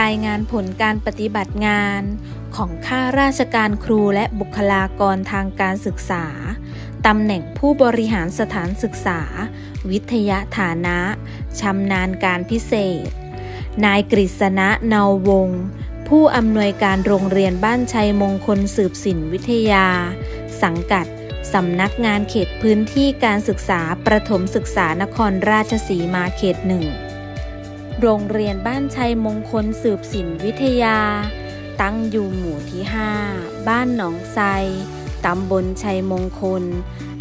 รายงานผลการปฏิบัติงานของข้าราชการครูและบุคลากรทางการศึกษา ตำแหน่งผู้บริหารสถานศึกษา วิทยาฐานะ ชำนาญการพิเศษ นายกฤษณะเนาวง ผู้อำนวยการโรงเรียนบ้านชัยมงคลสืบสินวิทยา สังกัดสำนักงานเขตพื้นที่การศึกษาประถมศึกษานครราชสีมาเขตหนึ่ง โรงเรียนบ้านชัยมงคลสืบสินวิทยา ตั้งอยู่หมู่ที่ 5 บ้านหนองไซตำบลชัยมงคล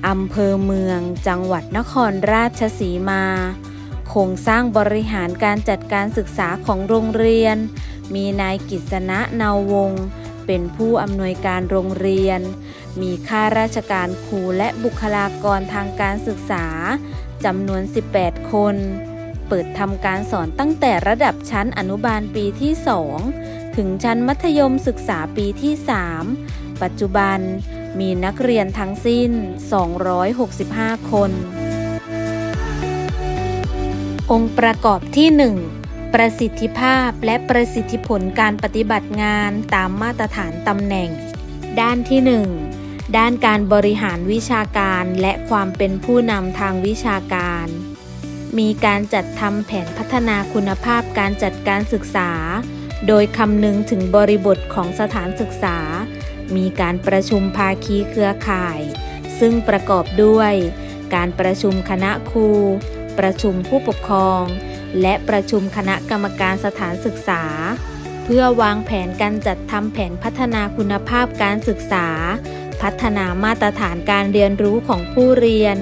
อำเภอเมือง จังหวัดนครราชสีมา โครงสร้างบริหารการจัดการศึกษาของโรงเรียน มีนายกิษณะนาวงศ์เป็นผู้อำนวยการโรงเรียน มีข้าราชการครูและบุคลากรทางการศึกษาจำนวน 18 คน เปิดทำการสอนตั้งแต่ระดับชั้นอนุบาลปีที่ 2 ถึงชั้นมัธยมศึกษาปีที่ 3 ปัจจุบันมีนักเรียนทั้งสิ้น 265 คน องค์ประกอบที่ 1 ประสิทธิภาพและประสิทธิผลการปฏิบัติงานตามมาตรฐานตำแหน่ง ด้านที่ 1 ด้านการบริหารวิชาการและความเป็นผู้นำทางวิชาการ มีการจัดทำแผนพัฒนาคุณภาพการจัดการศึกษา โดยคำนึงถึงบริบทของสถานศึกษา มีการประชุมภาคีเครือข่าย ซึ่งประกอบด้วย การประชุมคณะครู ประชุมผู้ปกครอง และประชุมคณะกรรมการสถานศึกษา เพื่อวางแผนการจัดทำแผนพัฒนาคุณภาพการศึกษา พัฒนามาตรฐานการเรียนรู้ของผู้เรียน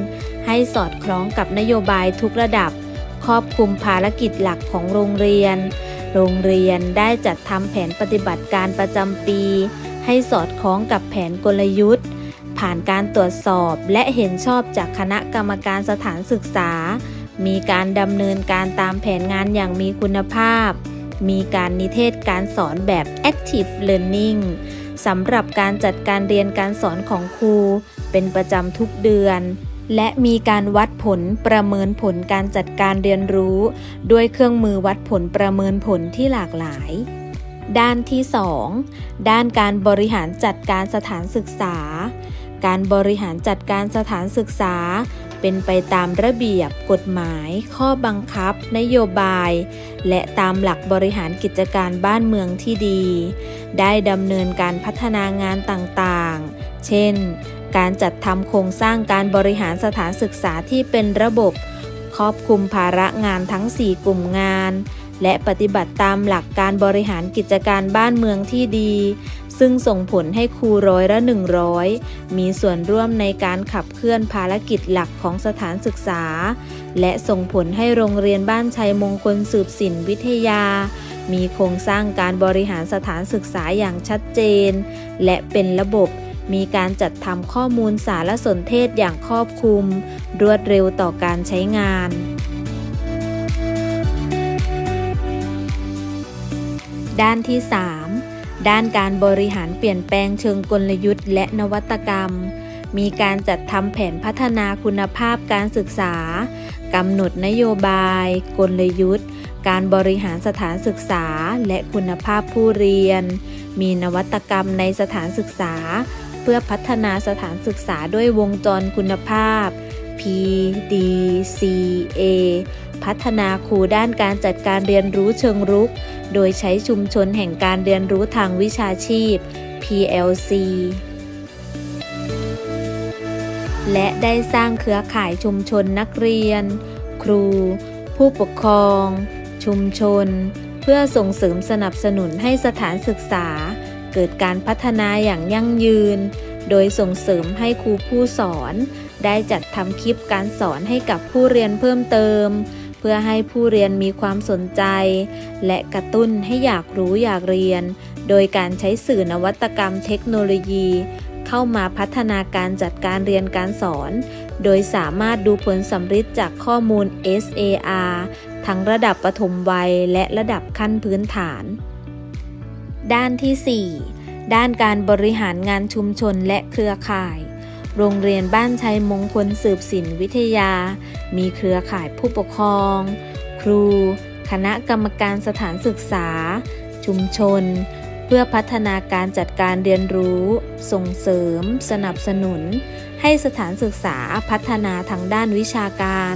ให้สอดคล้องกับนโยบายทุกระดับ ครอบคลุมภารกิจหลักของโรงเรียน โรงเรียนได้จัดทำแผนปฏิบัติการประจำปี ให้สอดคล้องกับแผนกลยุทธ์ ผ่านการตรวจสอบและเห็นชอบจากคณะกรรมการสถานศึกษา มีการดำเนินการตามแผนงานอย่างมีคุณภาพ มีการนิเทศการสอนแบบ active learning สำหรับการจัดการเรียนการสอนของครู เป็นประจำทุกเดือน และมีการวัดผลประเมินผลการจัดการเรียนรู้ ด้วยเครื่องมือวัดผลประเมินผลที่หลากหลาย ด้านที่ 2 ด้านการบริหารจัดการสถานศึกษา การบริหารจัดการสถานศึกษา เป็นไปตามระเบียบ กฎหมาย ข้อบังคับ นโยบาย และตามหลักบริหารกิจการบ้านเมืองที่ดี ได้ดำเนินการพัฒนางานต่างๆ เช่น การจัดทำโครงสร้างการบริหารสถานศึกษาที่เป็นระบบ ครอบคลุมภาระงานทั้ง 4 กลุ่มงาน และปฏิบัติตามหลักการบริหารกิจการบ้านเมืองที่ดี ซึ่งส่งผลให้ครูร้อยละ 100 มีส่วนร่วมในการขับเคลื่อนภารกิจหลักของสถานศึกษา และส่งผลให้โรงเรียนบ้านชัยมงคลสืบสินวิทยา มีโครงสร้างการบริหารสถานศึกษาอย่างชัดเจน และเป็นระบบมีการจัดทำข้อมูลสารสนเทศอย่างครอบคลุม รวดเร็วต่อการใช้งาน ด้านที่ 3 ด้านการบริหารเปลี่ยนแปลงเชิงกลยุทธ์และนวัตกรรม มีการจัดทำแผนพัฒนาคุณภาพการศึกษากำหนดนโยบาย กลยุทธ์ การบริหารสถานศึกษา และคุณภาพผู้เรียน มีนวัตกรรมในสถานศึกษา เพื่อพัฒนาสถานศึกษาด้วยวงจรคุณภาพ PDCA พัฒนาครูด้านการจัดการเรียนรู้เชิงรุก โดยใช้ชุมชนแห่งการเรียนรู้ทางวิชาชีพ PLC และได้สร้างเครือข่ายชุมชนนักเรียน ครู ผู้ปกครอง ชุมชน เพื่อส่งเสริมสนับสนุนให้สถานศึกษา เกิดการพัฒนาอย่างยั่งยืน โดยส่งเสริมให้ครูผู้สอน ได้จัดทำคลิปการสอนให้กับผู้เรียนเพิ่มเติมเพื่อให้ผู้เรียนมีความสนใจ และกระตุ้นให้อยากรู้อยากเรียน โดยการใช้สื่อนวัตกรรมเทคโนโลยี เข้ามาพัฒนาการจัดการเรียนการสอน โดยสามารถดูผลสำฤทธิ์จากข้อมูล SAR ทั้งระดับปฐมวัยและระดับขั้นพื้นฐาน ด้านที่ 4 ด้านการบริหารงานชุมชนและเครือข่าย โรงเรียนบ้านชัยมงคลสืบสินวิทยา มีเครือข่ายผู้ปกครอง ครู คณะกรรมการสถานศึกษา ชุมชน เพื่อพัฒนาการจัดการเรียนรู้ ส่งเสริม สนับสนุน ให้สถานศึกษาพัฒนาทางด้านวิชาการ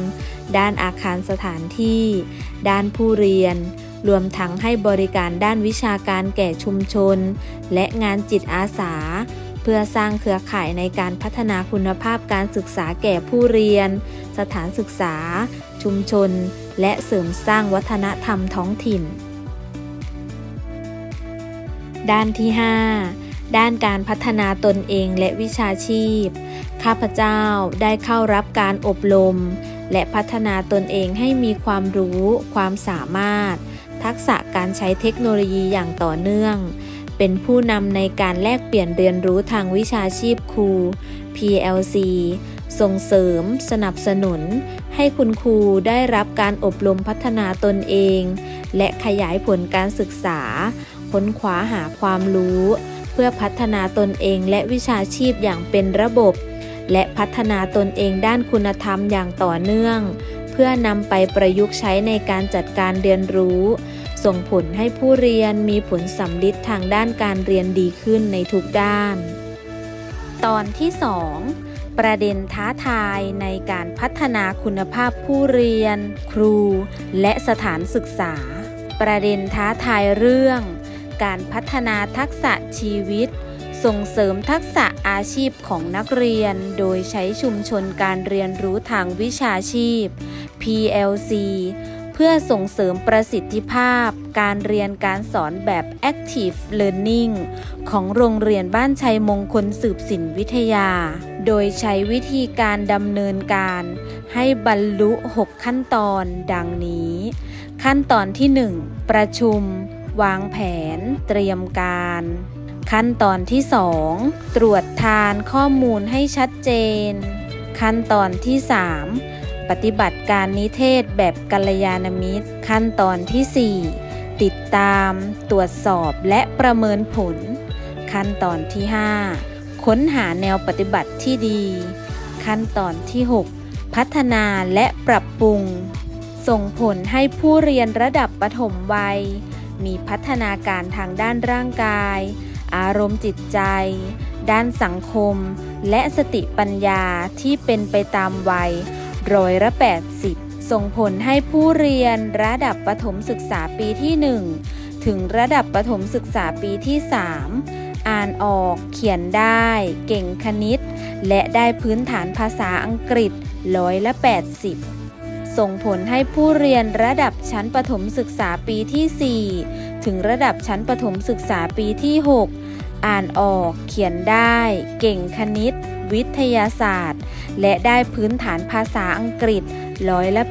ด้านอาคารสถานที่ ด้านผู้เรียนรวมทั้งให้บริการด้านวิชาการแก่ชุมชน และงานจิตอาสา พื่อสร้างเครือข่ายในการพัฒนาคุณภาพการศึกษาแก่ผู้เรียน สถานศึกษา ชุมชน และเสริมสร้างวัฒนธรรมท้องถิ่น ด้านที่ 5ด้านการพัฒนาตนเองและวิชาชีพ ข้าพเจ้าได้เข้ารับการอบรม และพัฒนาตนเองให้มีความรู้ ความสามารถ ทักษะการใช้เทคโนโลยีอย่างต่อเนื่อง เป็นผู้นำในการแลกเปลี่ยนเรียนรู้ทางวิชาชีพครู PLC ส่งเสริม สนับสนุน ให้คุณครูได้รับการอบรมพัฒนาตนเอง และขยายผลการศึกษา ค้นคว้าหาความรู้ เพื่อพัฒนาตนเองและวิชาชีพอย่างเป็นระบบ และพัฒนาตนเองด้านคุณธรรมอย่างต่อเนื่อง เพื่อนำไปประยุกต์ใช้ในการจัดการเรียนรู้ ส่งผลให้ผู้เรียนมีผลสำลิดทางด้านการเรียนดีขึ้นในทุกด้าน ตอนที่ 2 ประเด็นท้าทายในการพัฒนาคุณภาพผู้เรียน ครู และสถานศึกษา ประเด็นท้าทายเรื่อง การพัฒนาทักษะชีวิต ส่งเสริมทักษะอาชีพของนักเรียน โดยใช้ชุมชนการเรียนรู้ทางวิชาชีพ PLC พื่อส่งเสริมประสิทธิภาพ การเรียนการสอนแบบ Active Learning ของโรงเรียนบ้านชัยมงคลสืบสินวิทยา โดยใช้วิธีการดำเนินการ ให้บรรลุ 6 ขั้นตอนดังนี้ ขั้นตอนที่ 1 ประชุม วางแผน เตรียมการ ขั้นตอนที่ 2 ตรวจทานข้อมูลให้ชัดเจน ขั้นตอนที่ 3 ปฏิบัติการนิเทศแบบกัลยาณมิตร ขั้นตอนที่ 4 ติดตาม ตรวจสอบและประเมินผล ขั้นตอนที่ 5 ค้นหาแนวปฏิบัติที่ดี ขั้นตอนที่ 6 พัฒนาและปรับปรุง ส่งผลให้ผู้เรียนระดับปฐมวัย มีพัฒนาการทางด้านร่างกาย อารมณ์จิตใจ ด้านสังคม และสติปัญญาที่เป็นไปตามวัย ร้อยละ80 ส่งผลให้ผู้เรียนระดับประถมศึกษาปีที่ 1 ถึงระดับประถมศึกษาปีที่ 3 อ่านออกเขียนได้ เก่งคณิต และได้พื้นฐานภาษาอังกฤษร้อยละ80ส่งผลให้ผู้เรียนระดับชั้นประถมศึกษาปีที่ 4 ถึงระดับชั้นประถมศึกษาปีที่ 6 อ่านออก เขียนได้ เก่งคณิต วิทยาศาสตร์ และได้พื้นฐานภาษาอังกฤษร้อยละ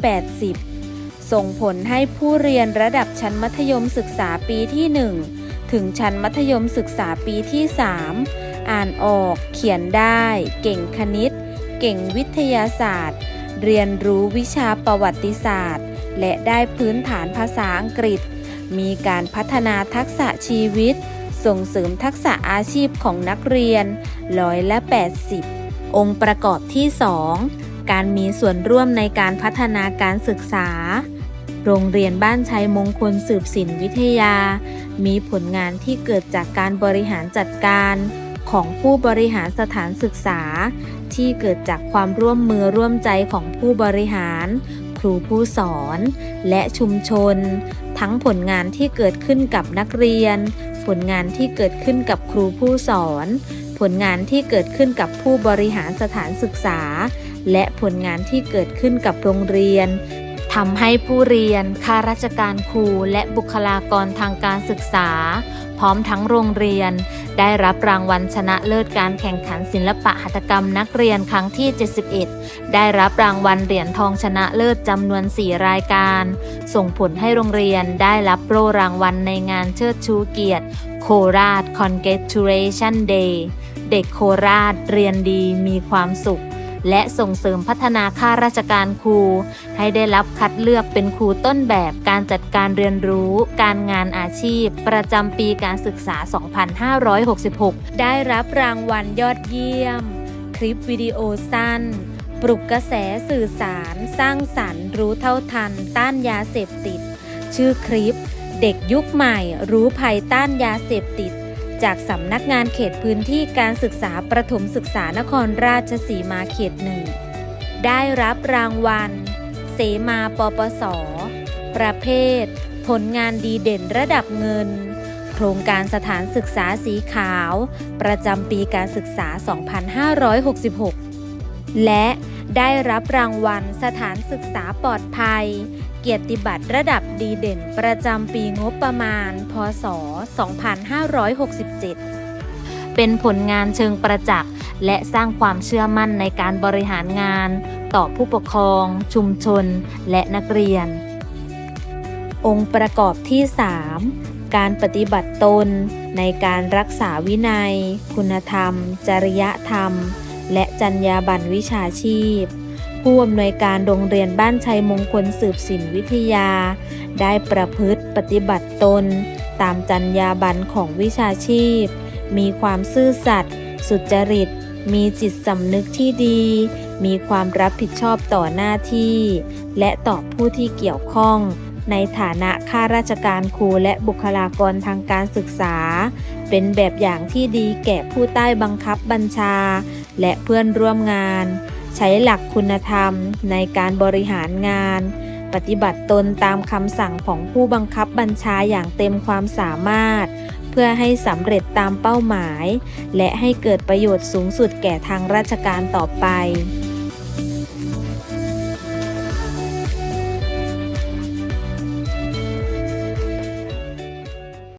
80 ส่งผลให้ผู้เรียนระดับชั้นมัธยมศึกษาปีที่ 1 ถึงชั้นมัธยมศึกษาปีที่ 3 อ่านออก เขียนได้ เก่งคณิต เก่งวิทยาศาสตร์ เรียนรู้วิชาประวัติศาสตร์ และได้พื้นฐานภาษาอังกฤษ มีการพัฒนาทักษะชีวิต ส่งเสริมทักษะอาชีพของนักเรียนร้อยละ80 องค์ประกอบที่ 2 การมีส่วนร่วมในการพัฒนาการศึกษา โรงเรียนบ้านชัยมงคลสืบสินวิทยา มีผลงานที่เกิดจากการบริหารจัดการ ของผู้บริหารสถานศึกษา ที่เกิดจากความร่วมมือร่วมใจของผู้บริหาร ครูผู้สอน และชุมชน ทั้งผลงานที่เกิดขึ้นกับนักเรียน ผลงานที่เกิดขึ้นกับครูผู้สอน ผลงานที่เกิดขึ้นกับผู้บริหารสถานศึกษา และผลงานที่เกิดขึ้นกับโรงเรียน ทำให้ผู้เรียน ข้าราชการครู และบุคลากรทางการศึกษา พร้อมทั้งโรงเรียน ได้รับรางวัลชนะเลิศการแข่งขันศิลปะหัตถกรรมนักเรียนครั้งที่ 71 ได้รับรางวัลเหรียญทองชนะเลิศจำนวน 4 รายการ ส่งผลให้โรงเรียนได้รับโล่รางวัลในงานเชิดชูเกียรติ โคราช Congratulation Day เด็กโคราชเรียนดีมีความสุข และส่งเสริมพัฒนาข้าราชการครู ให้ได้รับคัดเลือกเป็นครูต้นแบบการจัดการเรียนรู้ การงานอาชีพ ประจำปีการศึกษา 2566 ได้รับรางวัลยอดเยี่ยม คลิปวิดีโอสั้น ปลุกกระแสสื่อสาร สร้างสรรค์รู้เท่าทัน ต้านยาเสพติด ชื่อคลิป เด็กยุคใหม่ รู้ภัยต้านยาเสพติด จากสำนักงานเขตพื้นที่การศึกษาประถมศึกษานครราชสีมาเขตหนึ่งได้รับรางวัล เสมาปปส ประเภท ผลงานดีเด่นระดับเงิน โครงการสถานศึกษาสีขาว ประจำปีการศึกษา 2566 และได้รับรางวัลสถานศึกษาปลอดภัย เกียรติบัตรระดับดีเด่นประจำปีงบประมาณ พศ 2567 เป็นผลงานเชิงประจักษ์ และสร้างความเชื่อมั่นในการบริหารงาน ต่อผู้ปกครอง ชุมชน และนักเรียน องค์ประกอบที่ 3 การปฏิบัติตน ในการรักษาวินัย คุณธรรม จริยธรรม และจรรยาบรรณวิชาชีพ ผู้อำนวยการโรงเรียนบ้านชัยมงคลสืบสินวิทยา ได้ประพฤติปฏิบัติตน ตามจรรยาบรรณของวิชาชีพ มีความซื่อสัตย์สุจริต มีจิตสำนึกที่ดี มีความรับผิดชอบต่อหน้าที่ และต่อผู้ที่เกี่ยวข้อง ในฐานะข้าราชการครูและบุคลากรทางการศึกษา เป็นแบบอย่างที่ดีแก่ผู้ใต้บังคับบัญชา และเพื่อนร่วมงาน ใช้หลักคุณธรรมในการบริหารงาน ปฏิบัติตนตามคำสั่งของผู้บังคับบัญชาอย่างเต็มความสามารถ เพื่อให้สำเร็จตามเป้าหมาย และให้เกิดประโยชน์สูงสุดแก่ทางราชการต่อไป